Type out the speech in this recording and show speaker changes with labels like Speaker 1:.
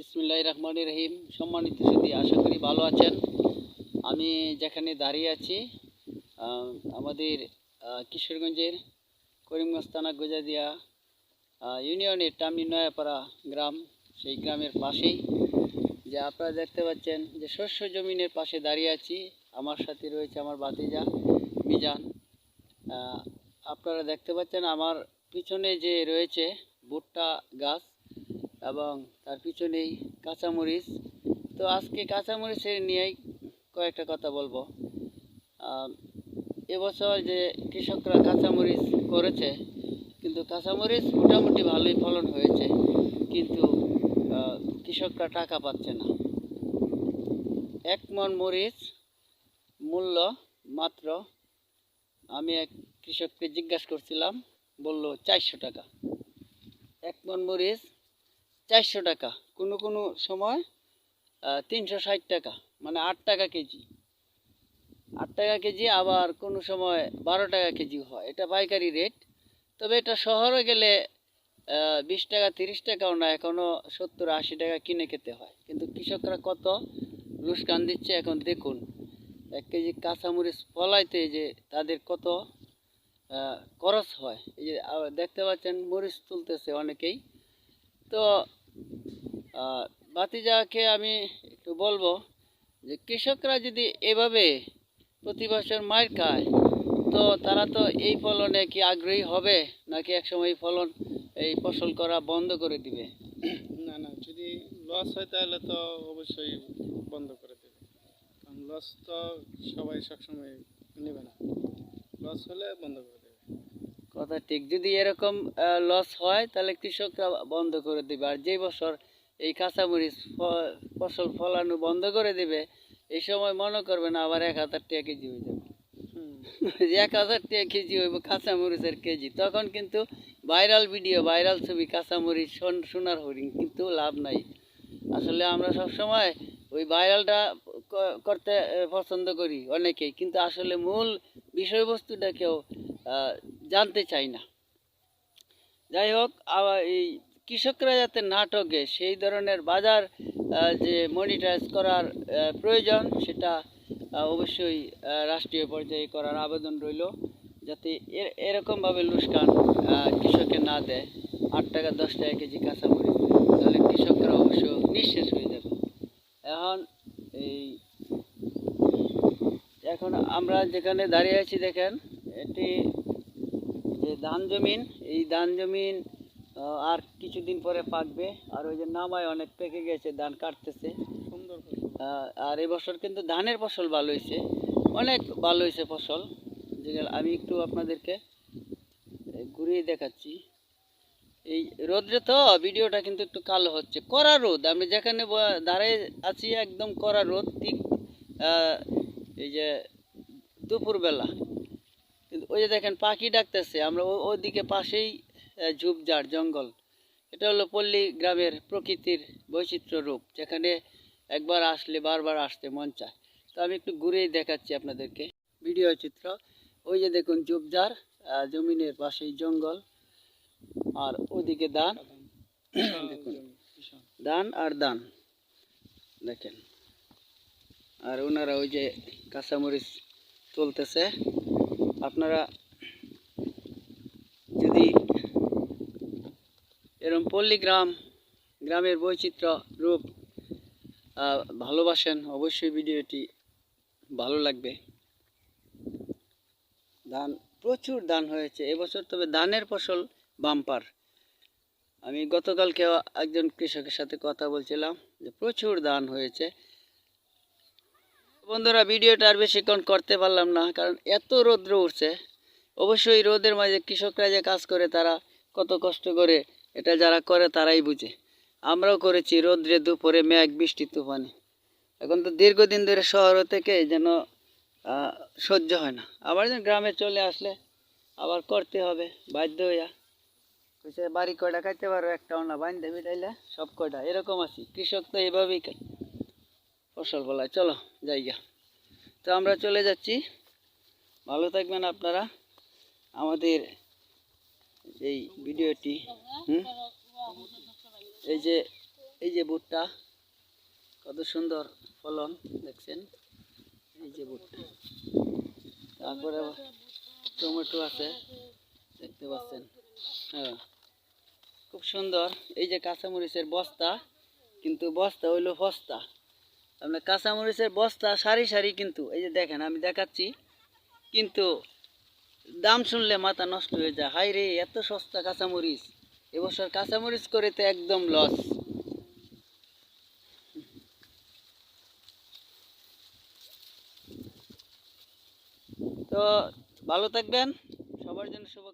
Speaker 1: বিসমুল্লাহ রহমান রহিম। সম্মানিত সুদী আশা করি ভালো আছেন। আমি যেখানে দাঁড়িয়ে আছি আমাদের কিশোরগঞ্জের করিমগঞ্জ থানা গোজাদিয়া ইউনিয়নের টামনি নয়াপাড়া গ্রাম, সেই গ্রামের পাশেই। যে আপনারা দেখতে পাচ্ছেন যে শস্য জমিনের পাশে দাঁড়িয়ে আছি। আমার সাথে রয়েছে আমার বাতিজা মিজান। আপনারা দেখতে পাচ্ছেন আমার পিছনে যে রয়েছে ভুট্টা গাছ এবং তার পিছনেই কাঁচামরিচ। তো আজকে কাঁচামরিচের নিয়েই কয়েকটা কথা বলব। এবছর যে কৃষকরা কাঁচামরিচ করেছে, কিন্তু কাঁচামরিচ মোটামুটি ভালোই ফলন হয়েছে, কিন্তু কৃষকরা টাকা পাচ্ছে না। এক মন মরিচ মূল্য মাত্র আমি এক কৃষককে জিজ্ঞাসা করছিলাম, বলল চারশো টাকা। এক মন মরিচ চারশো টাকা। কোনো কোনো সময় তিনশো ষাট টাকা মানে আট টাকা কেজি। আট টাকা কেজি আবার কোনো সময় বারো টাকা কেজি হয়। এটা পাইকারি রেট। তবে এটা শহরে গেলে বিশ টাকা, তিরিশ টাকাও না এখনও সত্তর, আশি টাকা কিনে খেতে হয়। কিন্তু কৃষকরা কত লুসকান দিচ্ছে এখন দেখুন। এক কেজি কাঁচামরিচ ফলাইতে যে তাদের কত খরচ হয়। এই যে দেখতে পাচ্ছেন মরিচ তুলতেছে অনেকেই। তো বাতিজাকে আমি একটু বলব যে কৃষকরা যদি এভাবে প্রতি বছর মার খায় তো তারা তো এই ফলনে কি আগ্রহী হবে নাকি একসময় এই ফলন এই ফসল করা বন্ধ করে দিবে?
Speaker 2: না না যদি লস হয় তাহলে তো অবশ্যই বন্ধ করে দেবে। কারণ লস তো সবাই সবসময় নেবে না। লস হলে বন্ধ করে দেবে।
Speaker 1: কথা ঠিক যদি এরকম লস হয় তাহলে কৃষকরা বন্ধ করে দেবে। আর যেই বছর এই কাঁচামরিচ ফসল ফলানো বন্ধ করে দেবে এই সময় মনে করবে না আবার এক হাজার টাকা কেজি হয়ে যাবে। এক হাজার টাকা কেজি হইব কাঁচামরিচের কেজি। তখন কিন্তু ভাইরাল ভিডিও ভাইরাল ছবি কাঁচামরিচ সোন- সোনার হরিণ কিন্তু লাভ নাই। আসলে আমরা সব সময় ওই ভাইরালটা করতে পছন্দ করি অনেকেই কিন্তু আসলে মূল বিষয়বস্তুটা কেউ জানতে চাই না। যাই হোক আবার এই কৃষকরা যাতে না ঠকে সেই ধরনের বাজার যে মনিটাইজ করার প্রয়োজন, সেটা অবশ্যই রাষ্ট্রীয় পর্যায়ে করার আবেদন রইল, যাতে এর- এরকমভাবে লুসকান কৃষকে না দেয়। আট টাকা, দশ টাকা কেজি কাঁচামরিচ, তাহলে কৃষকরা অবশ্য নিঃশেষ হয়ে যাবে। এখন এই, এখন আমরা যেখানে দাঁড়িয়ে আছি দেখেন, এটি যে ধান জমিন, এই ধান জমিন আর কিছুদিন পরে পাকবে। আর ওই যে নামায় অনেক পেকে গেছে ধান কাটতেছে।
Speaker 2: সুন্দর
Speaker 1: আর এবছর কিন্তু ধানের ফসল ভালো হয়েছে। অনেক ভালো হয়েছে ফসল। যেগুলো আমি একটু আপনাদেরকে ঘুরিয়ে দেখাচ্ছি। এই রোদ্রে তো ভিডিওটা কিন্তু একটু কালো হচ্ছে। কড়া রোদ। আমি যেখানে দাঁড়িয়ে আছি একদম কড়া রোদ ঠিক এই যে দুপুরবেলা। কিন্তু ওই যে দেখেন পাখি ডাকতেছে। আমরা ওদিকে পাশেই ঝোপঝাড় জঙ্গল। এটা হলো পল্লী গ্রামের প্রকৃতির বৈচিত্র্য রূপ, যেখানে একবার আসলে বারবার আসতে মন চায়। তো আমি একটু ঘুরেই দেখাচ্ছি আপনাদেরকে ভিডিও চিত্র। ওই যে দেখুন ঝোপঝাড় জমিনের পাশেই জঙ্গল, আর ওদিকে ধান দেখুন আর ধান দেখেন, আর ওনারা ওই যে কাঁচামরিচ তুলতেছে। আপনারা যদি এরম পল্লী গ্রাম গ্রামের বৈচিত্র্য রূপ ভালোবাসেন অবশ্যই ভিডিওটি ভালো লাগবে। ধান, প্রচুর ধান হয়েছে। এবছর তবে ধানের ফসল বাম্পার। আমি গতকালকে একজন কৃষকের সাথে কথা বলছিলাম যে প্রচুর ধান হয়েছে। বন্ধুরা, ভিডিওটা আর বেশিক্ষণ করতে পারলাম না, কারণ এত রৌদ্র উঠছে। অবশ্যই রোদের মাঝে কৃষকরা যে কাজ করে, তারা কত কষ্ট করে এটা যারা করে তারাই বুঝে। আমরাও করেছি, রোদ্রে দুপুরে মেঘ, বৃষ্টি, তুফানে। এখন তো দীর্ঘদিন ধরে শহর থেকে যেন সহ্য হয় না। আবার যেন গ্রামে চলে আসলে আবার করতে হবে, বাধ্য হইয়া। কইছে, বাড়ি কয়টা খাইতে পারো? একটাও না বাইন দেবি তাইলে সব কয়টা? এরকম আছি। কৃষক তো এইভাবেই ফসল ফলায় চলো জায়গা তো আমরা চলে যাচ্ছি। ভালো থাকবেন আপনারা। আমাদের এই ভিডিওটি, হুম? এই যে এই যে ভুট্টা কত সুন্দর ফলন, দেখছেন? এই যে ভুট্টা তারপরে টমেটো আছে, দেখতে পাচ্ছেন। হ্যাঁ। খুব সুন্দর। এই যে কাঁচামরিচের বস্তা, কিন্তু বস্তা হইল বস্তা। আপনার কাঁচামরিচের বস্তা সারি সারি কিন্তু, এই যে দেখেন, আমি দেখাচ্ছি। কিন্তু দাম শুনলে মাথা নষ্ট হয়ে যায়। হাই রে, এত সস্তা কাঁচামরিচ। এবছর কাঁচামরিচ করে তো একদম লস তো ভালো থাকবেন। সবার জন্য শুভ